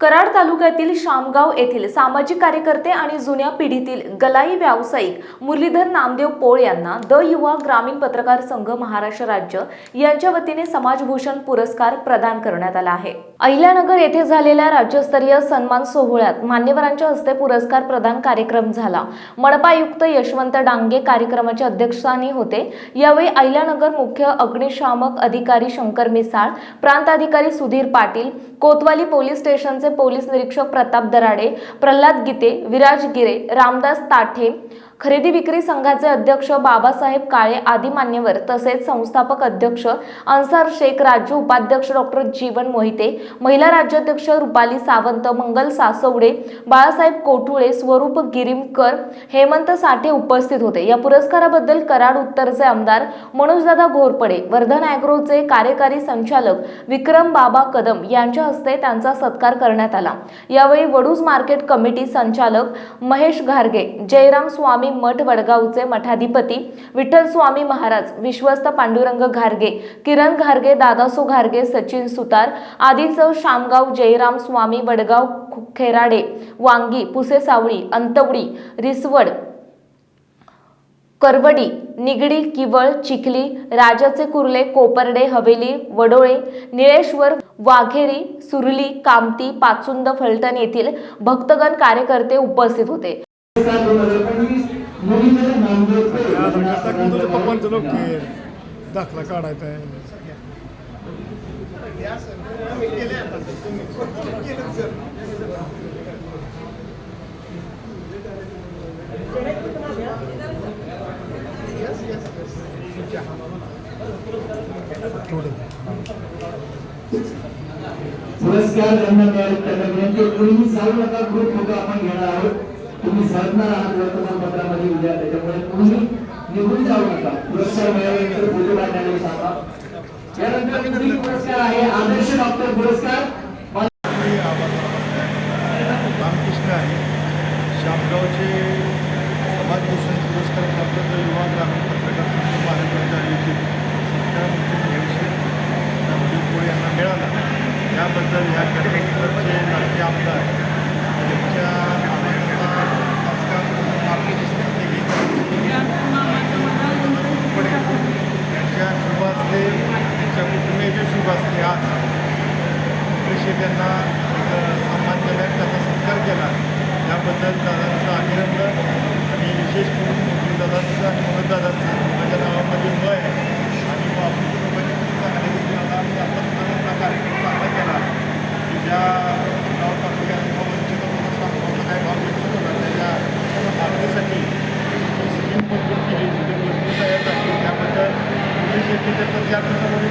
Karad तालुक्यातील शामगाव येथील सामाजिक कार्यकर्ते आणि जुन्या पिढीतील गलाई व्यावसायिक मुरलीधर नामदेव पोळ यांना द युवा ग्रामीण पत्रकार संघ महाराष्ट्र राज्य यांच्या वतीने समाजभूषण पुरस्कार प्रदान करण्यात आला आहे. अहिल्यानगर येथे झालेल्या राज्यस्तरीय सन्मान सोहळ्यात मान्यवरांच्या हस्ते पुरस्कार प्रदान कार्यक्रम झाला. मनपा आयुक्त यशवंत डांगे कार्यक्रमाच्या अध्यक्षस्थानी होते. यावेळी अहिल्यानगर मुख्य अग्निशामक अधिकारी शंकर मिसाळ प्रांताधिकारी सुधीर पाटील कोतवाली पोलीस स्टेशनचे पोलीस निरीक्षक प्रताप दराडे प्रल्हाद गीते विराज गिरे रामदास ताठे खरेदी विक्री संघाचे अध्यक्ष बाबासाहेब काळे आदी मान्यवर तसेच संस्थापक अध्यक्ष अन्सार शेख राज्य उपाध्यक्ष डॉक्टर जीवन मोहिते महिला राज्याध्यक्ष रुपाली सावंत मंगल सासवडे बाळासाहेब कोठुळे स्वरूप गिरीमकर हेमंत साठे उपस्थित होते. या पुरस्काराबद्दल कराड उत्तरचे आमदार मनोजदादा घोरपडे वर्धन अॅग्रोचे कार्यकारी संचालक विक्रम बाबा कदम यांच्या हस्ते त्यांचा सत्कार करण्यात आला. यावेळी वडूज मार्केट कमिटी संचालक महेश घारगे जयराम स्वामी मठ वडगावचे मठाधिपती विठ्ठल स्वामी महाराज विश्वस्त पांडुरंग घारगे किरण घारगे दादासो घारगे सचिन सुतार आदीचं शामगाव जयराम स्वामी वडगाव खेराडे वांगी पुसे सावळी अंतवडी रिसवड करवडी निगडी किवळ चिखली राजाचे कुर्ले कोपर्डे हवेली वडोळे निळेश्वर वाघेरी सुरली कामती पाचुंद फलटण येथील भक्तगण कार्यकर्ते उपस्थित होते. आता की तुझ्या पप्पांचं लोक दाखला काढायचा आहे पुरस्कार ज्यांना मिळाले त्यांना विनंती कोणीही सांगू नका ग्रुप फोटो आपण घेणार आहोत. तुम्ही सरणार आहात वर्तमानपत्रामध्ये उद्या त्याच्यामुळे तुम्ही निघून जाऊ नका. पुरस्कार मिळाल्यानंतर फोटो काढण्याला सांगा यानंतर पुढील पुरस्कार आहे आदर्श डॉक्टर पुरस्कार रामकृष्ण आहे शामगावचे समाजभूषण पुरस्कार प्राप्त युवा ग्रामीण पत्रकार संघ महाराष्ट्राच्या आयोजित सत्कारामुक्त निरीक्षक रामदेव पोळे यांना मिळाला याबद्दल या कार्यक्रमाचे लाडके आमदार यांच्या आवाजाला आजकाल मार्ग दिसते ते घेत पुढे त्यांच्या शुभ असते त्यांच्या कुटुंबियाचे शुभ असते आज कृषी त्यांना एक सन्मान केला त्यांचा सत्कार केला. त्याबद्दल दादांचं अभिनंदन आणि विशेष करून दादांचं आणि मोहन दादांचं. माझ्या नावामध्ये म आहे आणि मग आपली कुटुंबाची आता आम्ही आपला कार्यक्रम चांगला केला. की ज्या गाव तालुक्यात वंचित होता काय भाव व्यक्त होता त्याच्या मागणीसाठी स्कीम मंजूर केली तयार झाली त्याबद्दल शेती त्याचा ज्या दिवसामध्ये